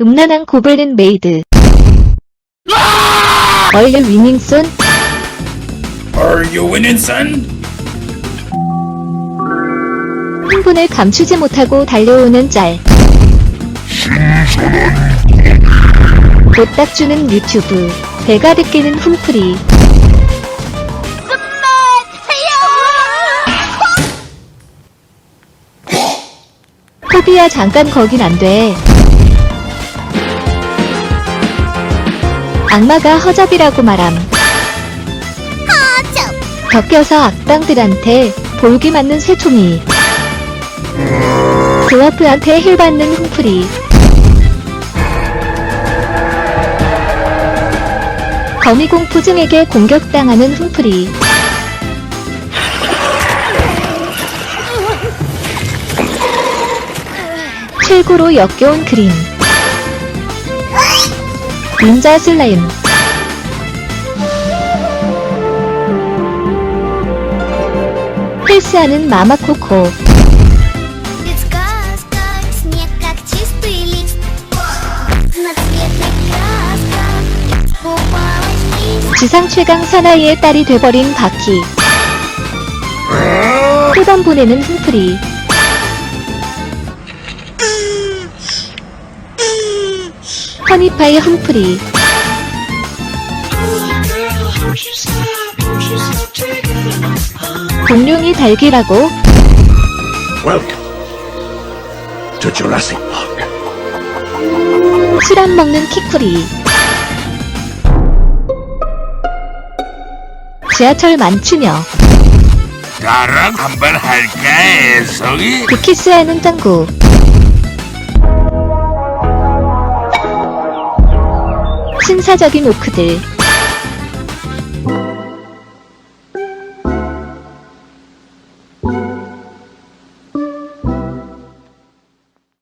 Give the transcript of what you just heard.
음란한 고블린 메이드. 얼리 위닝손, Are you winning, son? 흥분을 감추지 못하고 달려오는 짤. 못딱 주는 유튜브. 배가 느끼는 훈프리. 호비야 잠깐 거긴 안 돼. 악마가 허접이라고 말함. 덕겨서 악당들한테 볼기 맞는 새총이. 드와프한테 힐 받는 훈프리. 거미공포증에게 공격당하는 훈프리. 최고로 역겨운 그림. 닌자 슬라임. 헬스하는 마마코코. 지상 최강 사나이의 딸이 돼버린 바퀴. 1번 보내는 흠프리 허니파이 훈프리. 공룡이 달기라고 Welcome to Jurassic Park. 술안 먹는 키쿠리. 지하철 만추녀. 나랑 한번 할까, 애석이? 비키스하는 짱구. 신사적인 오크들.